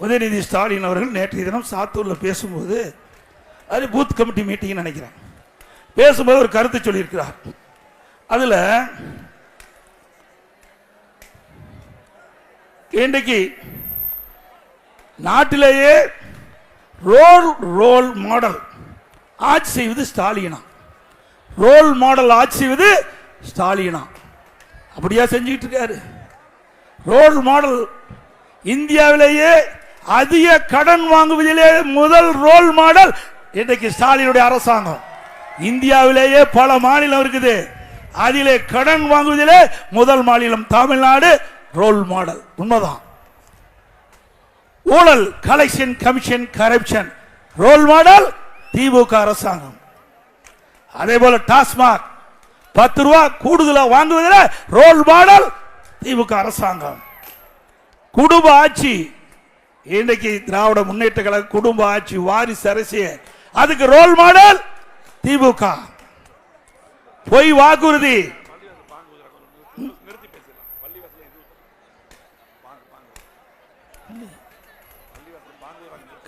உதயநிதி ஸ்டாலின் அவர்கள் நேற்றைய தினம் சாத்தூரில் பேசும்போது அது பூத் கமிட்டி மீட்டிங்னு நினைக்கிறேன். பேசும்போது ஒரு கருத்து சொல்லியிருக்கிறார். அதில் இன்றைக்கு நாட்டிலேயே ரோல் ரோல் மாடல் ஆட்சி செய்வது ஸ்டாலினா. ரோல் மாடல் ஆட்சி செய்வது ஸ்டாலினா. அப்படியா செஞ்சுக்கிட்டு இருக்காரு. ரோல் மாடல் இந்தியாவிலேயே அதிக கடன் வாங்குவதிலே முதல் ரோல் மாடல் இன்றைக்கு ஸ்டாலினுடைய அரசாங்கம். இந்தியாவிலேயே பல மாநிலம் இருக்குது. அதிலே கடன் வாங்குவதிலே முதல் மாநிலம் தமிழ்நாடு ரோல் மாடல் உண்மைதான். ஊழல் collection commission corruption role model திமுக அரசாங்கம். அதே போல டாஸ்மாக். பத்து ரூபா கூடுதலாக வாங்குவதில் ரோல் மாடல் திமுக அரசாங்கம். குடும்ப ஆட்சி இன்றைக்கு திராவிட முன்னேற்ற கழக குடும்ப ஆட்சி வாரிசு அரசியல் அதுக்கு ரோல் மாடல் திமுக. பொய் வாக்குறுதி.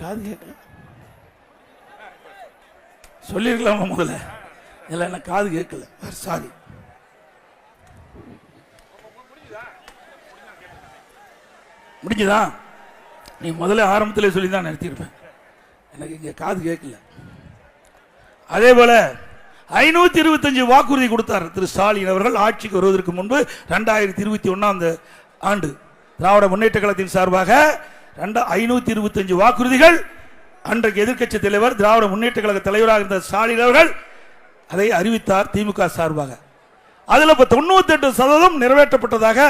காது கேட்கல சொல்லிருக்கலாமா முதல்ல? இல்லை என்ன காது கேட்கல. சாரி முடிஞ்சுதா? நீ முதல்ல ஆரம்பத்தில் சொல்லி தான் நிறுத்தியிருப்பேன். எனக்கு இங்கே காது கேட்கல. அதே போல ஐநூத்தி இருபத்தஞ்சு வாக்குறுதி கொடுத்தார் திரு ஸ்டாலின் அவர்கள் ஆட்சிக்கு வருவதற்கு முன்பு ரெண்டாயிரத்தி இருபத்தி ஒன்னாம் ஆண்டு திராவிட முன்னேற்ற கழகத்தின் சார்பாக ரெண்டு ஐநூத்தி இருபத்தஞ்சு வாக்குறுதிகள் அன்றைக்கு எதிர்க்கட்சி தலைவர் திராவிட முன்னேற்ற கழக தலைவராக இருந்த ஸ்டாலின் அவர்கள் அதை அறிவித்தார் திமுக சார்பாக. அதில் இப்போ தொண்ணூத்தி எட்டு சதவீதம் நிறைவேற்றப்பட்டதாக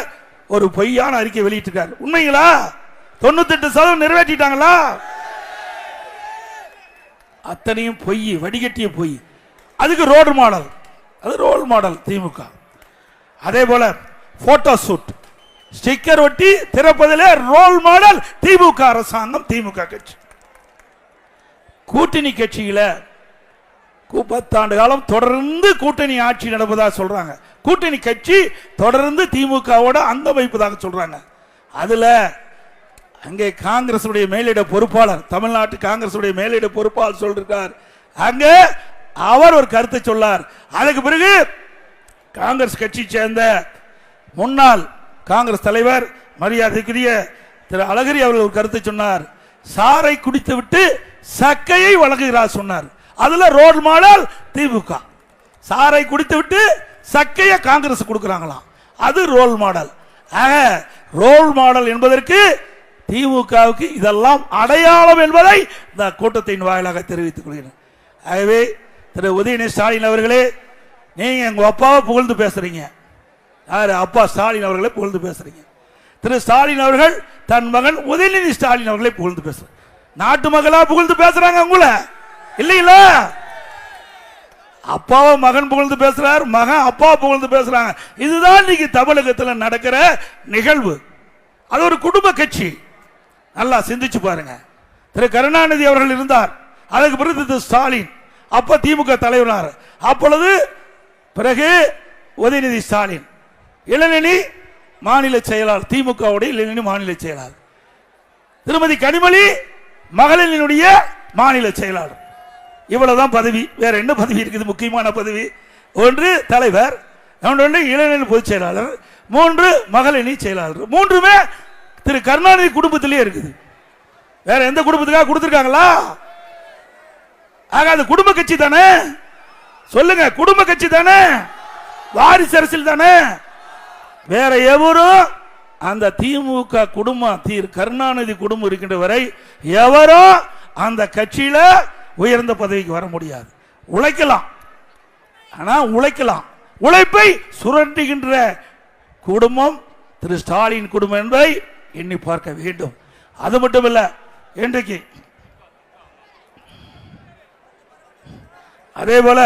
ஒரு பொய்யான அறிக்கை வெளியிட்டிருக்கார். உண்மைங்களா? தொண்ணூத்தெட்டு சதவீதம் நிறைவேற்றிட்டாங்களா? அத்தனையும் பொய் வடிகட்டிய பொய். அதுக்கு ரோடு மாடல் அது ரோல் மாடல் திமுக. அதே போல போட்டோ ஷூட் ஸ்டிக்கர் ஒட்டி திறப்பதிலே ரோல் மாடல் திமுக அரசாங்கம் திமுக கட்சி. கூட்டணி கட்சியில கு- பத்தாண்டு காலம் தொடர்ந்து கூட்டணி ஆட்சி நடப்பதாக சொல்றாங்க. கூட்டணி கட்சி தொடர்ந்து திமுகவோட அங்க வைப்பதாக சொல்றாங்க. அதுல அங்கே காங்கிரஸ் மேலிட பொறுப்பாளர் தமிழ்நாட்டு காங்கிரஸ் மேலிட பொறுப்பாளர் சொல்றார் அங்கே அவர் ஒரு கருத்தை சொல்லார். அதுக்கு பிறகு காங்கிரஸ் கட்சி சேர்ந்த முன்னாள் காங்கிரஸ் தலைவர் மரியாதைக்குரிய திரு அழகிரி அவர்கள் ஒரு கருத்தை சொன்னார். சாரை குடித்து விட்டு சக்கையை வழங்குகிறார் சொன்னார். அதுல ரோல் மாடல் திமுக. சாரை குடித்து விட்டு சக்கையை காங்கிரஸ் கொடுக்குறாங்களாம். அது ரோல் மாடல். ஆக ரோல் மாடல் என்பதற்கு திமுகவுக்கு இதெல்லாம் அடையாளம் என்பதை இந்த கூட்டத்தின் வாயிலாக தெரிவித்துக் கொள்கிறேன். ஆகவே திரு உதயநிதி ஸ்டாலின் அவர்களே நீங்க எங்க அப்பாவை புகழ்ந்து பேசுறீங்க. யாரு? அப்பா ஸ்டாலின் அவர்களை புகழ்ந்து பேசுறீங்க. திரு ஸ்டாலின் அவர்கள் தன் மகன் உதயநிதி ஸ்டாலின் அவர்களை புகழ்ந்து பேசுறாங்க நாட்டு மக்களா புகழ்ந்து பேசுறாங்க உங்களை? இல்லைங்களா? அப்பாவை மகன் புகழ்ந்து பேசுறார் மகன் அப்பா புகழ்ந்து பேசுறாங்க. இதுதான் இன்னைக்கு தமிழகத்தில் நடக்கிற நிகழ்வு. அது ஒரு குடும்ப கட்சி. நல்லா சிந்திச்சு பாருங்க. திரு கருணாநிதி அவர்கள் இருந்தார். அதுக்கு பிறகு திரு ஸ்டாலின். அப்ப திமுக தலைவரார் அப்பொழுது பிறகு உதயநிதி ஸ்டாலின். இளநிலை மாநில செயலாளர் திமுகவுடைய இளநிலை மாநில செயலாளர். திருமதி கனிமொழி மகளினுடைய மாநில செயலாளர். இவ்வளவுதான் பதவி. வேற என்ன பதவி இருக்குது? முக்கியமான பதவி. ஒன்று தலைவர் ஒன்று இளைஞர் பொதுச் செயலாளர் மூன்று மகளிர் செயலாளர். மூன்றுமே திரு கருணாநிதி குடும்பத்திலேயே இருக்குது. வேற எந்த குடும்பத்துக்காக கொடுத்துருக்காங்களா? ஆக அது குடும்ப கட்சி தானே? சொல்லுங்க குடும்ப கட்சி தானே? வாரிசு அரசியல் தானே? வேற எவரும் அந்த திமுக குடும்பம் திரு கருணாநிதி குடும்பம் இருக்கின்ற வரை எவரும் அந்த கட்சியில உயர்ந்த பதவிக்கு வர முடியாது. உழைக்கலாம். ஆனா உழைக்கலாம். உழைப்பை சுரண்டுகின்ற குடும்பம் திரு ஸ்டாலின் குடும்பம் என்பதை எண்ணி பார்க்க வேண்டும். அது மட்டுமல்ல இன்றைக்கு அதே போல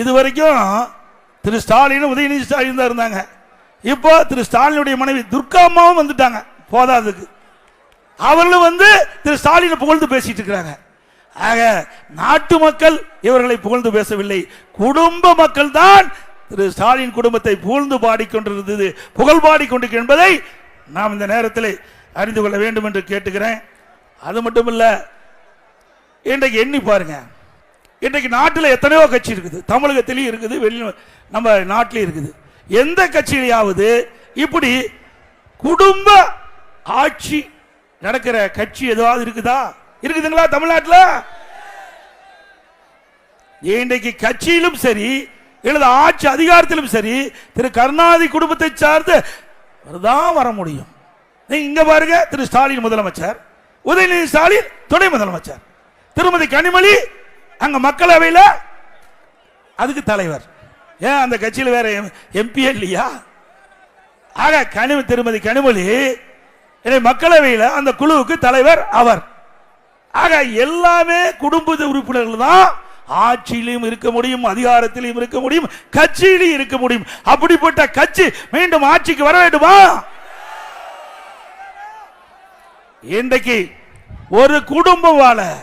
இதுவரைக்கும் திரு ஸ்டாலின் உதயநிதி ஸ்டாலின் தான் இருந்தாங்க. இப்போ திரு ஸ்டாலினுடைய மனைவி துர்கா அம்மாவும் வந்துட்டாங்க போதாதுக்கு. அவர்களும் வந்து திரு ஸ்டாலினை புகழ்ந்து பேசிட்டு இருக்கிறாங்க. ஆக நாட்டு மக்கள் இவர்களை புகழ்ந்து பேசவில்லை. குடும்ப மக்கள் தான் திரு ஸ்டாலின் குடும்பத்தை புகழ்ந்து பாடிக்கொண்டிருந்தது புகழ் பாடிக்கொண்டிருக்கிறது என்பதை நாம் இந்த நேரத்தில் அறிந்து கொள்ள வேண்டும் என்று கேட்டுக்கிறேன். அது மட்டும் இல்லை இன்றைக்கு எண்ணி பாருங்க. இன்றைக்கு நாட்டில் எத்தனையோ கட்சி இருக்குது. தமிழகத்திலையும் இருக்குது வெளி நம்ம நாட்டிலையும் இருக்குது. எந்த கட்சியிலையாவது இப்படி குடும்ப ஆட்சி நடக்கிற கட்சி எதாவது இருக்குதா? இருக்குதுங்களா தமிழ்நாட்டில்? இன்றைக்கு கட்சியிலும் சரி எனது ஆட்சி அதிகாரத்திலும் சரி திரு கருணாநிதி குடும்பத்தை சார்ந்த தான் வர முடியும். இங்க பாருங்க திரு ஸ்டாலின் முதலமைச்சர் உதயநிதி ஸ்டாலின் துணை முதலமைச்சர். திருமதி கனிமொழி அங்க மக்களவையில் அதுக்கு தலைவர். ஏன் அந்த கட்சியில் வேற எம்பி இல்லையா? ஆக கனிம திருமதி கனிமொழி மக்களவையில் அந்த குழுவுக்கு தலைவர் அவர். ஆக எல்லாமே குடும்ப உறுப்பினர்கள் தான் ஆட்சியிலும் இருக்க முடியும் அதிகாரத்திலையும் இருக்க முடியும் கட்சியிலையும் இருக்க முடியும். அப்படிப்பட்ட கட்சி மீண்டும் ஆட்சிக்கு வர வேண்டுமா? இன்றைக்கு ஒரு குடும்பம் வாழ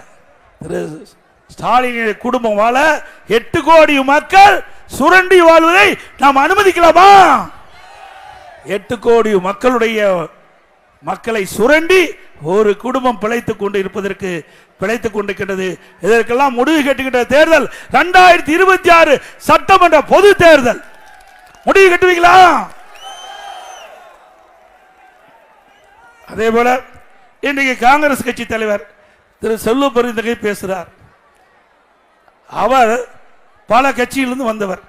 ஸ்டாலின் குடும்பம் வாழ எட்டு கோடி மக்கள் சுரண்டி வாழ்வதை நாம் அனுமதிக்கலாமா? எட்டு கோடி மக்களுடைய மக்களை சுரண்டி ஒரு குடும்பம் பிழைத்துக் கொண்டு இருப்பதற்கு பிழைத்துக் கொண்டிருக்கின்றது. இதற்கெல்லாம் முடிவு கட்டுகின்ற தேர்தல் இரண்டாயிரத்தி இருபத்தி ஆறு சட்டமன்ற பொது தேர்தல். முடிவு கட்டுவீங்களா? அதே போல இன்றைக்கு காங்கிரஸ் கட்சி தலைவர் திரு செல்லு பெருந்தகை பேசுகிறார் அவர் பல கட்சியிலிருந்து வந்தவர்.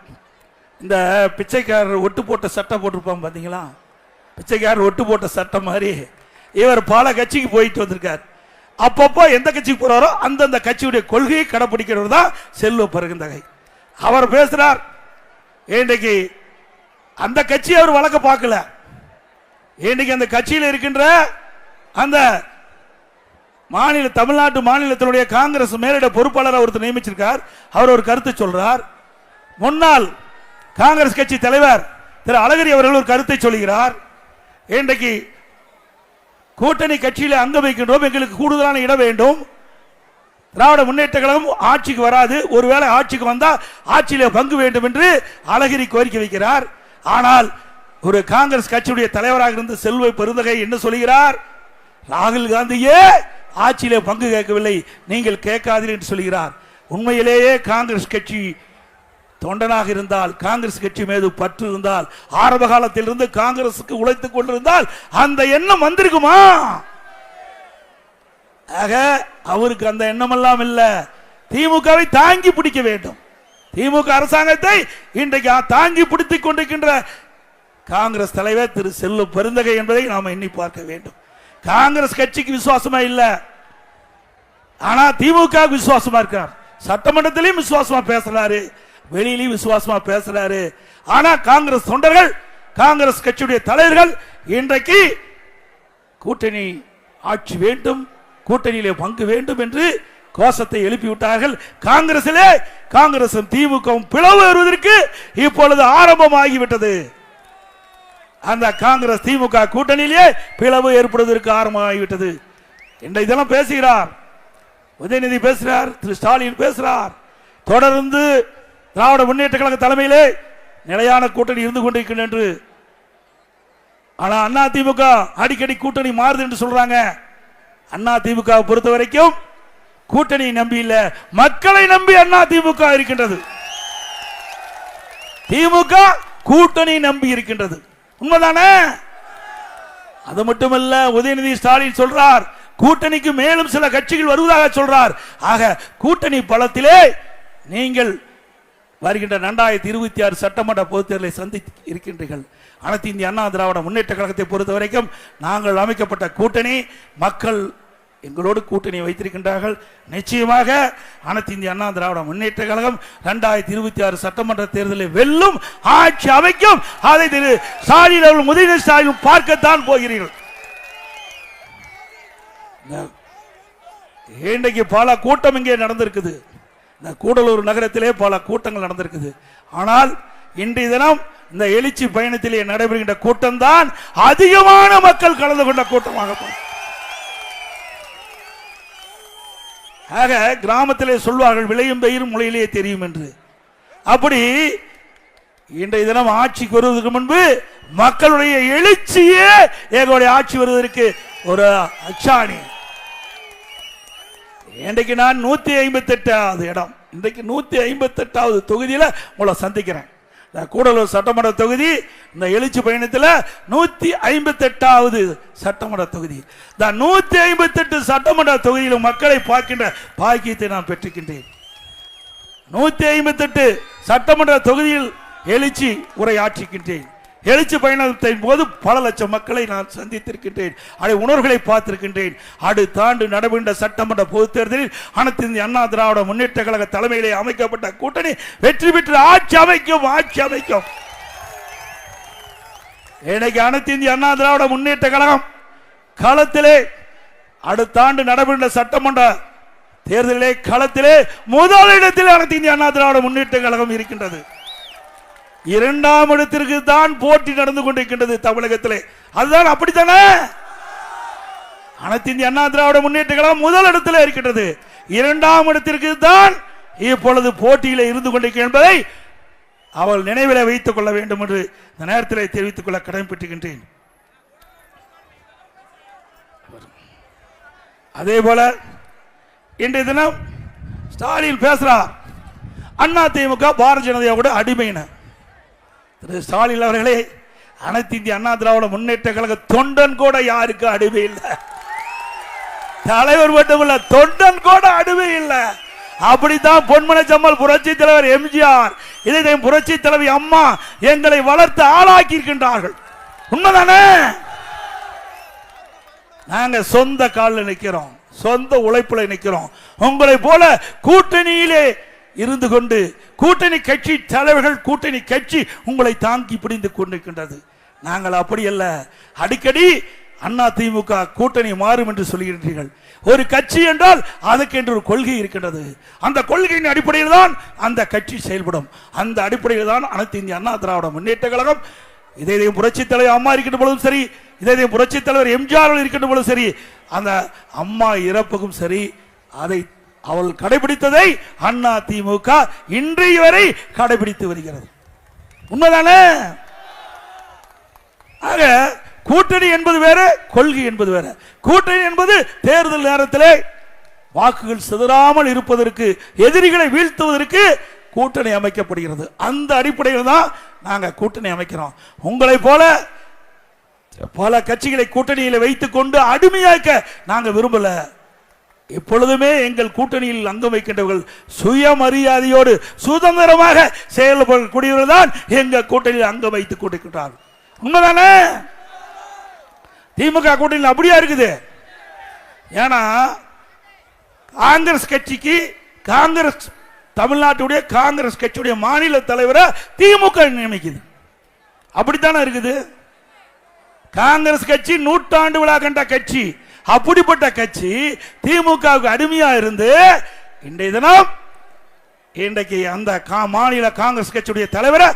இந்த பிச்சைக்காரர் ஒட்டு போட்ட சட்டை போட்டிருப்பான் பார்த்தீங்களா பிச்சைக்காரர் ஒட்டு போட்ட சட்டை மாதிரி இவர் பல கட்சிக்கு போயிட்டு வந்திருக்கார். அப்பப்போ எந்த கட்சிக்கு போறாரோ அந்தந்த கட்சியுடைய கொள்கையை கடைபிடிக்கிறவர் தான் செல்வ பருகந்தகை அவர் பேசுறார் இன்றைக்கு அந்த கட்சி அவர் வழக்க பார்க்கல. இன்றைக்கு அந்த கட்சியில் இருக்கின்ற அந்த மாநில தமிழ்நாட்டு மாநிலத்தினுடைய காங்கிரஸ் மேலிட பொறுப்பாளர் ஒருத்தர் நியமிச்சிருக்கார். அவர் ஒரு கருத்து சொல்றார். முன்னாள் காங்கிரஸ் கட்சி தலைவர் திரு அழகிரி அவர்கள் ஒரு கருத்தை சொல்கிறார். இன்றைக்கு கூட்டணி கட்சியில் அங்க வைக்கின்றோம் எங்களுக்கு கூடுதலான இடம் வேண்டும். திராவிட முன்னேற்ற கழகம் ஆட்சிக்கு வராது. ஒருவேளை ஆட்சிக்கு வந்தா ஆட்சியில் பங்கு வேண்டும் என்று அழகிரி கோரிக்கை வைக்கிறார். ஆனால் ஒரு காங்கிரஸ் கட்சியுடைய தலைவராக இருந்து செல்வ பெருந்தகை என்ன சொல்கிறார்? ராகுல் காந்தியே ஆட்சியிலே பங்கு கேட்கவில்லை நீங்கள் கேட்காதீர்கள் என்று சொல்கிறார். உண்மையிலேயே காங்கிரஸ் கட்சி தொண்டனாக இருந்தால் காங்கிரஸ் கட்சி மீது பற்று இருந்தால் ஆரம்ப காலத்தில் இருந்து காங்கிரசுக்கு உழைத்துக் கொண்டிருந்தால் அந்த எண்ணம் வந்திருக்குமா? ஆக அவருக்கு அந்த எண்ணமெல்லாம் இல்லை. திமுகவை தாங்கி பிடிக்க வேண்டும். திமுக அரசாங்கத்தை இன்றைக்கு தாங்கி பிடித்துக் கொண்டிருக்கின்ற காங்கிரஸ் தலைவர் திரு செல்லு பெருந்தகை என்பதை நாம் எண்ணி பார்க்க வேண்டும். காங்கிரஸ் கட்சிக்கு விசுவாசமா இல்ல. ஆனா திமுக விசுவாசமா இருக்கார். சட்டமன்றத்திலையும் விசுவாசமா பேசுறாரு. வெளியிலையும் விசுவாசமா பேசுறாரு. ஆனா காங்கிரஸ் தொண்டர்கள் காங்கிரஸ் கட்சியுடைய தலைவர்கள் இன்றைக்கு கூட்டணி ஆட்சி வேண்டும் கூட்டணியிலே பங்கு வேண்டும் என்று கோஷத்தை எழுப்பிவிட்டார்கள் காங்கிரசிலே காங்கிரசும் திமுகவும் பிளவு வருவதற்கு இப்பொழுது ஆரம்பமாகிவிட்டது. அந்த காங்கிரஸ் திமுக கூட்டணியிலே பிளவு ஏற்படுவதற்கு ஆரம்பமாகிவிட்டது. இந்த இதெல்லாம் பேசுகிறார். உதயநிதி பேசுகிறார் திரு ஸ்டாலின் பேசுகிறார் தொடர்ந்து திராவிட முன்னேற்ற கழக தலைமையிலே நிலையான கூட்டணி இருந்து கொண்டிருக்கின்றன என்று. அண்ணா திமுக அடிக்கடி கூட்டணி மாறுது என்று சொல்றாங்க. அண்ணா திமுக பொறுத்த வரைக்கும் கூட்டணி நம்பி இல்ல மக்களை நம்பி அண்ணா திமுக இருக்கின்றது. திமுக கூட்டணி நம்பி இருக்கின்றது. உண்மைதானே? அது மட்டுமல்ல உதயநிதி ஸ்டாலின் சொல்றார் கூட்டணிக்கு மேலும் சில கட்சிகள் வருவதாக சொல்றார். ஆக கூட்டணி பலத்திலே நீங்கள் வருகின்ற ரெண்டாயிரத்தி இருபத்தி ஆறு சட்டமன்ற பொதுத் தேர்தலை சந்தித்து இருக்கின்றீர்கள். அனைத்து இந்திய அண்ணா திராவிட முன்னேற்ற கழகத்தை பொறுத்த வரைக்கும் நாங்கள் அமைக்கப்பட்ட கூட்டணி மக்கள் எங்களோடு கூட்டணி வைத்திருக்கின்றார்கள். நிச்சயமாக அனைத்து இந்திய அண்ணா திராவிட முன்னேற்ற கழகம் ரெண்டாயிரத்தி இருபத்தி ஆறு சட்டமன்ற தேர்தலில் வெல்லும் ஆட்சி அமைக்கும். அதை திரு ஸ்டாலின் அவர்கள் முதலீடு ஸ்டாலின் பார்க்கத்தான் போகிறீர்கள். இன்றைக்கு பல கூட்டம் இங்கே நடந்திருக்குது. இந்த கூடலூர் நகரத்திலே பல கூட்டங்கள் நடந்திருக்குது. ஆனால் இன்றைய தினம் இந்த எழுச்சி பயணத்திலே நடைபெறுகின்ற கூட்டம் தான் அதிகமான மக்கள் கலந்து கொண்ட கூட்டமாக போகும். ஆக கிராமத்திலே சொல்வார்கள் விளையும் பெயரும் முளையிலே தெரியும் என்று. அப்படி இன்றைய தினம் ஆட்சிக்கு வருவதற்கு முன்பு மக்களுடைய எழுச்சியே எங்களுடைய ஆட்சி வருவதற்கு ஒரு அச்சாணி. இன்றைக்கு நான் நூத்தி ஐம்பத்தி எட்டாவது இடம். இன்றைக்கு நூத்தி ஐம்பத்தி எட்டாவது தொகுதியில உங்களை சந்திக்கிறேன். இந்த கூடலூர் சட்டமன்ற தொகுதி இந்த எழுச்சி பயணத்தில் நூத்தி ஐம்பத்தி எட்டாவது சட்டமன்ற தொகுதி. இந்த நூத்தி ஐம்பத்தி எட்டு சட்டமன்ற தொகுதியில் மக்களை பார்க்கின்ற பாக்கியத்தை நான் பெற்றுக்கின்றேன். நூத்தி ஐம்பத்தி எட்டு சட்டமன்ற தொகுதியில் எழுச்சி உரையாற்றுகின்றேன். எழுச்சி பயணத்தின் போது பல லட்சம் மக்களை நான் சந்தித்திருக்கின்றேன். அதை உணர்வுகளை பார்த்திருக்கின்றேன். அடுத்த ஆண்டு நடைபெற்ற சட்டமன்ற பொதுத் தேர்தலில் அனைத்து இந்திய அண்ணா திராவிட முன்னேற்ற கழக தலைமையிலே அமைக்கப்பட்ட கூட்டணி வெற்றி பெற்று ஆட்சி அமைக்கும் ஆட்சி அமைக்கும். இன்னைக்கு அனைத்து இந்திய அண்ணா திராவிட முன்னேற்ற கழகம் களத்திலே அடுத்த ஆண்டு நடைபெற்ற சட்டமன்ற தேர்தலிலே களத்திலே முதல் இடத்தில் அனைத்து இந்திய அண்ணா திராவிட முன்னேற்ற கழகம் இருக்கின்றது. இரண்டாம் இடத்திற்கு தான் போட்டி நடந்து கொண்டிருக்கின்றது தமிழகத்திலே. அதுதான் அப்படித்தானே? அனைத்து இந்திய அண்ணா திராவிட முன்னேற்ற கழகம் முதல் இடத்தில் இருக்கின்றது. இரண்டாம் இடத்திற்கு தான் இப்பொழுது போட்டியில் இருந்து கொண்டிருக்கிறது என்பதை அவள் நினைவில் வைத்துக் கொள்ள வேண்டும் என்று இந்த நேரத்தில் தெரிவித்துக் கொள்ள கடமைப்பட்டுகின்றேன் அதே போல இன்றைய தினம் ஸ்டாலின் பேசுறார். அண்ணா திமுக பாரதிய ஜனதாவோட அடிமையின திரு ஸ்டாலின் அவர்களே அனைத்து இந்திய அண்ணா திராவிட முன்னேற்ற கழக தொண்டன் கூட யாருக்கு அடிமை இல்லை? தலைவர் மட்டுமல்ல தொண்டன் கூட அடிமை இல்லை. அப்படித்தான் பொன்மன சம்மல் புரட்சி தலைவர் எம்ஜிஆர் இதை புரட்சி தலைவி அம்மா எங்களை வளர்த்து ஆளாக்கி இருக்கின்றார்கள் உண்மைதானே? நாங்க சொந்த காலில் நிற்கிறோம் சொந்த உழைப்புல நிற்கிறோம் உங்களை போல கூட்டணியிலே இருந்து கொண்டு கூட்டணி கட்சி தலைவர்கள் கூட்டணி கட்சி உங்களை தாங்கி பிடிந்து கொண்டிருக்கின்றது. நாங்கள் அப்படி அல்ல. அடிக்கடி அண்ணா திமுக கூட்டணி மாறும் என்று சொல்கின்றீர்கள். ஒரு கட்சி என்றால் அதுக்கு என்று ஒரு கொள்கை இருக்கின்றது. அந்த கொள்கையின் அடிப்படையில் தான் அந்த கட்சி செயல்படும். அந்த அடிப்படையில் தான் அனைத்து இந்திய அண்ணா திராவிட முன்னேற்ற கழகம் இதே இதே புரட்சி தலைவர் அம்மா இருக்கின்ற பொழுதும் சரி இதே இதே புரட்சி தலைவர் எம்ஜிஆர் இருக்கின்ற பொழுதும் சரி அந்த அம்மா இறப்புக்கும் சரி அதை அவள் கடைபிடித்ததை அண்ணா திமுக இன்றைய வரை கடைபிடித்து வருகிறது. உண்மைதானே? ஆக கூட்டணி என்பது வேற கொள்கை என்பது வேற. கூட்டணி என்பது தேர்தல் நேரத்திலே வாக்குகள் சிதறாமல் இருப்பதற்கு எதிரிகளை வீழ்த்துவதற்கு கூட்டணி அமைக்கப்படுகிறது. அந்த அடிப்படையில் தான் நாங்கள் கூட்டணி அமைக்கிறோம். உங்களை போல பல கட்சிகளை கூட்டணியில் வைத்துக்கொண்டு அடிமையாக்க நாங்கள் விரும்பலை. எப்பொழுதுமே எங்கள் கூட்டணியில் அங்கம் வைக்கின்றவர்கள் சுயமரியாதையோடு சுதந்திரமாக செயல்படக்கூடியவர்கள் தான் எங்கள் கூட்டணியில் அங்கம் வைத்துக் கொண்டிருக்கிறார்கள் உண்மைதானே? திமுக கூட்டணியில் அப்படியா இருக்குது? ஏன்னா காங்கிரஸ் கட்சிக்கு காங்கிரஸ் தமிழ்நாட்டுடைய காங்கிரஸ் கட்சியுடைய மாநில தலைவரை திமுக நியமிக்குது. அப்படித்தானே இருக்குது? காங்கிரஸ் கட்சி நூற்றாண்டு விழா கண்ட கட்சி. அப்படிப்பட்ட கட்சி திமுகவுக்கு அடிமையா இருந்து இன்றைய தினம் இன்றைக்கு அந்த கா- மாநில காங்கிரஸ் கட்சியுடைய தலைவரை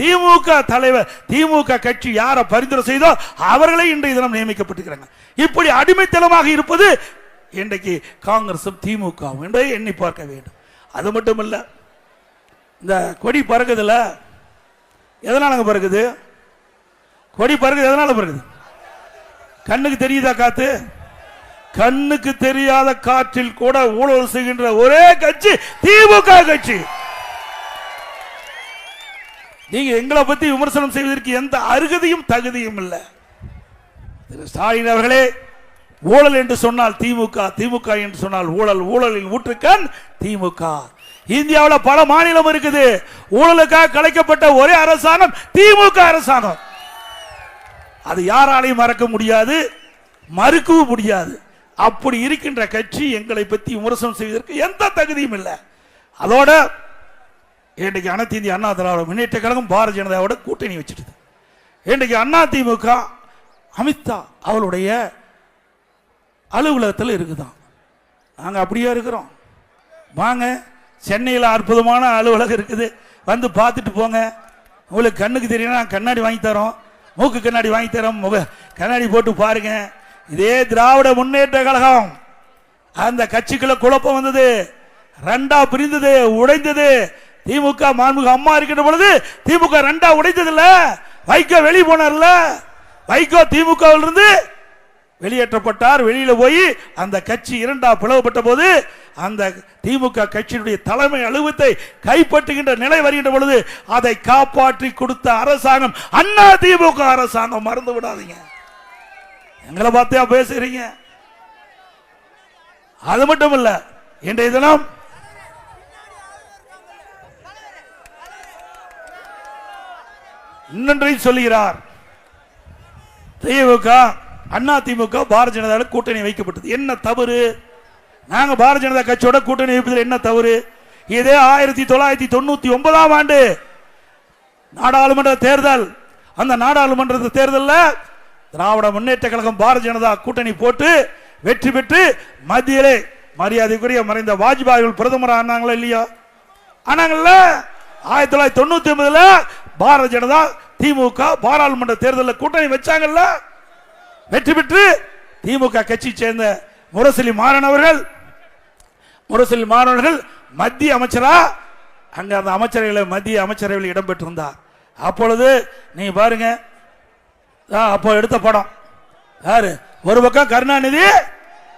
திமுக தலைவர் திமுக கட்சி யாரை பரிந்துரை செய்தோ அவர்களை இன்றைய தினம் நியமிக்கப்பட்டிருக்கிறாங்க. இப்படி அடிமைத்தனமாக இருப்பது இன்றைக்கு காங்கிரசும் திமுகவும் என்பதை எண்ணி பார்க்க வேண்டும். அது மட்டும் இல்லை இந்த கொடி பறக்குதுல எதனாலங்க பறக்குது? கொடி பறக்குது எதனால பறக்குது? கண்ணுக்கு தெரியுதா காத்து? கண்ணுக்கு தெரியாத காற்றில் கூட ஊழல் செய்கின்ற ஒரே கட்சி திமுக கட்சி. நீங்க எங்களை பத்தி விமர்சனம் செய்வதற்கு எந்த அருகதையும் தகுதியும் இல்லை. திரு ஸ்டாலின் அவர்களே ஊழல் என்று சொன்னால் திமுக திமுக என்று சொன்னால் ஊழல் ஊழலின் ஊற்றுக்கண் திமுக. இந்தியாவில் பல மாநிலம் இருக்குது. ஊழலுக்காக கலைக்கப்பட்ட ஒரே அரசாங்கம் திமுக அரசாங்கம். அது யாராலையும் மறக்க முடியாது மறுக்கவும் முடியாது. அப்படி இருக்கின்ற கட்சி எங்களை பற்றி விமர்சனம் செய்வதற்கு எந்த தகுதியும் இல்லை. அதோட இன்றைக்கு அனைத்து இந்திய அண்ணா திராவிட முன்னேற்ற கழகம் பாரதிய ஜனதாவோட கூட்டணி வச்சுட்டுது. இன்றைக்கு அண்ணா திமுக அமித்ஷா அவளுடைய அலுவலகத்தில் இருக்குதான். நாங்கள் அப்படியே இருக்கிறோம். வாங்க சென்னையில் அற்புதமான அலுவலகம் இருக்குது. வந்து பார்த்துட்டு போங்க. உங்களுக்கு கண்ணுக்கு தெரியும் நான் கண்ணாடி வாங்கி தரோம். மூக்கு கண்ணாடி வாங்கி தரோம். முக கண்ணாடி போட்டு பாருங்கள் இதே திராவிட முன்னேற்ற கழகம். அந்த கட்சிக்குள்ள குழப்பம் வந்தது. ரெண்டா பிரிந்தது உடைந்தது. திமுக மாண்புக அம்மா இருக்கின்ற பொழுது திமுக ரெண்டா உடைந்தது இல்ல வைகோ வெளியே போனார்ல. வைகோ திமுக இருந்து வெளியேற்றப்பட்டார். வெளியில போய் அந்த கட்சி இரண்டா பிளவுபட்ட போது அந்த திமுக கட்சியினுடைய தலைமை அலுவலத்தை கைப்பற்றுகின்ற நிலை வருகின்ற பொழுது அதை காப்பாற்றி கொடுத்த அரசாங்கம் அண்ணா திமுக அரசாங்கம். மறந்து விடாதீங்க. எங்களை பார்த்தியா பேசுறீங்க? அது மட்டும் இல்ல இன்றைய தினம் இன்னொன்றையும் சொல்லுகிறார். திமுக அண்ணா திமுக பாரதிய ஜனதா கூட்டணி வைக்கப்பட்டது. என்ன தவறு? நாங்க பாரதிய ஜனதா கட்சியோட கூட்டணி வைப்பதில் என்ன தவறு? இதே ஆயிரத்தி தொள்ளாயிரத்தி தொண்ணூத்தி ஒன்பதாம் ஆண்டு நாடாளுமன்ற தேர்தல். அந்த நாடாளுமன்ற தேர்தலில் திராவிட முன்னேற்ற கழகம் பாரதிய ஜனதா கூட்டணி போட்டு வெற்றி பெற்று மத்தியிலே மரியாதைக்குரிய மறைந்த வாஜ்பாய் பிரதமர் ஆனாங்களா இல்லையா? ஆனாங்கல்ல ஆயிரத்தி தொள்ளாயிரத்தி தொண்ணூத்தி ஒன்பதுல பாரதிய ஜனதா திமுக பாராளுமன்ற தேர்தலில் கூட்டணி வச்சாங்கல்ல? வெற்றி பெற்று திமுக கட்சி சேர்ந்த முரசொலி மாறன் அவர்கள் முரசொலி மாறவர்கள் மத்திய அமைச்சரா? அங்க அந்த அமைச்சரவையில் மத்திய அமைச்சரவையில் இடம்பெற்றிருந்தார். அப்பொழுது நீங்க பாருங்க அப்போ எடுத்த படம். யாரு? ஒரு பக்கம் கருணாநிதி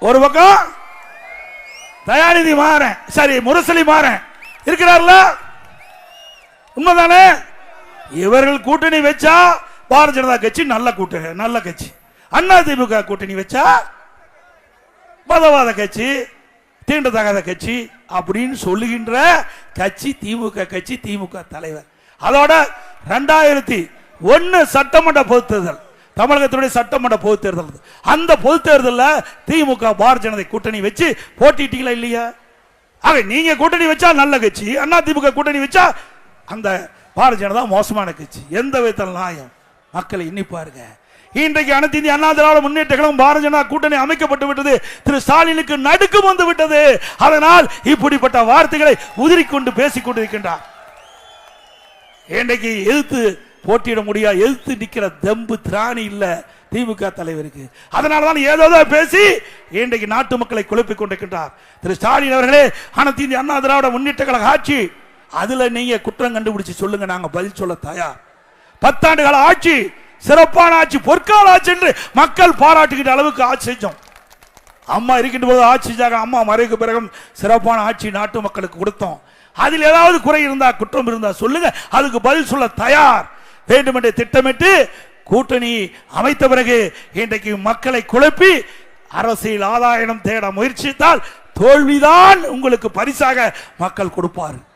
ஒரு பக்கம் தயாநிதி மாறன். சரி முரசலி மாறன். இருக்கிறார்ல? உண்மைதானே? இவர்கள் கூட்டணி வச்சா பாரதிய ஜனதா கட்சி நல்ல கூட்டணி நல்ல கட்சி. அண்ணா திமுக கூட்டணி வச்சா மதவாத கட்சி தீண்டத்தகாத கட்சி அப்படின்னு சொல்லுகின்ற கட்சி திமுக கட்சி திமுக தலைவர். அதோட ரெண்டாயிரத்தி ஒன்னு சட்டமன்ற பொது தேர்தல் தமிழகத்தினுடைய சட்டமன்ற பொது தேர்தல் அந்த பொதுத் தேர்தலில் திமுக பாரதிய ஜனதா கூட்டணி வச்சு போட்டிட்டீங்களா இல்லையா? ஆக நீங்க கூட்டணி வச்சா நல்ல கட்சி அண்ணா திமுக கூட்டணி வச்சா அந்த பாரதிய ஜனதா மோசமான கட்சி. எந்த விதத்தில் நியாயம்? மக்களை எண்ணி பாருங்க. இன்றைக்கு அனைத்து இந்திய அண்ணா திராவிட முன்னேற்ற கழகம் பாரதிய ஜனதா கூட்டணி அமைக்கப்பட்டு விட்டது. திரு ஸ்டாலினுக்கு நடுக்கம் வந்து விட்டது. அதனால் இப்படிப்பட்ட வார்த்தைகளை உதிரிக்கொண்டு பேசிக் கொண்டிருக்கின்றார் இன்றைக்கு எதிர்த்து போட்டியிட முடியாது எதிர்த்து நிற்கிற தெம்பு திராணி இல்லை திமுக தலைவருக்கு. அதனால தான் ஏதோ பேசி இன்றைக்கு நாட்டு மக்களை குழப்பிக் கொண்டிருக்கின்றார். திரு ஸ்டாலின் அவர்களே அனைத்து இந்திய அண்ணா திராவிட முன்னேற்ற கழக ஆட்சி அதுல நீங்க குற்றம் கண்டுபிடிச்சு சொல்லுங்க நாங்க பதில் சொல்ல தயார். பத்தாண்டு கால ஆட்சி சிறப்பான ஆட்சி பொற்கால ஆட்சி என்று மக்கள் பாராட்டுகின்ற அளவுக்கு ஆட்சி செஞ்சோம். அம்மா இருக்கின்ற போது ஆட்சி செஞ்சாங்க அம்மா மறைவுக்கு பிறகும் சிறப்பான ஆட்சி நாட்டு மக்களுக்கு கொடுத்தோம். அதில் ஏதாவது குறை இருந்தா குற்றம் இருந்தா சொல்லுங்க அதுக்கு பதில் சொல்ல தயார். வேண்டுமென்றே திட்டமிட்டு கூட்டணி அமைத்த பிறகு இன்றைக்கு மக்களை குழப்பி அரசியல் ஆதாயம் தேட முயற்சித்தால் தோல்விதான் உங்களுக்கு பரிசாக மக்கள் கொடுப்பார்கள்.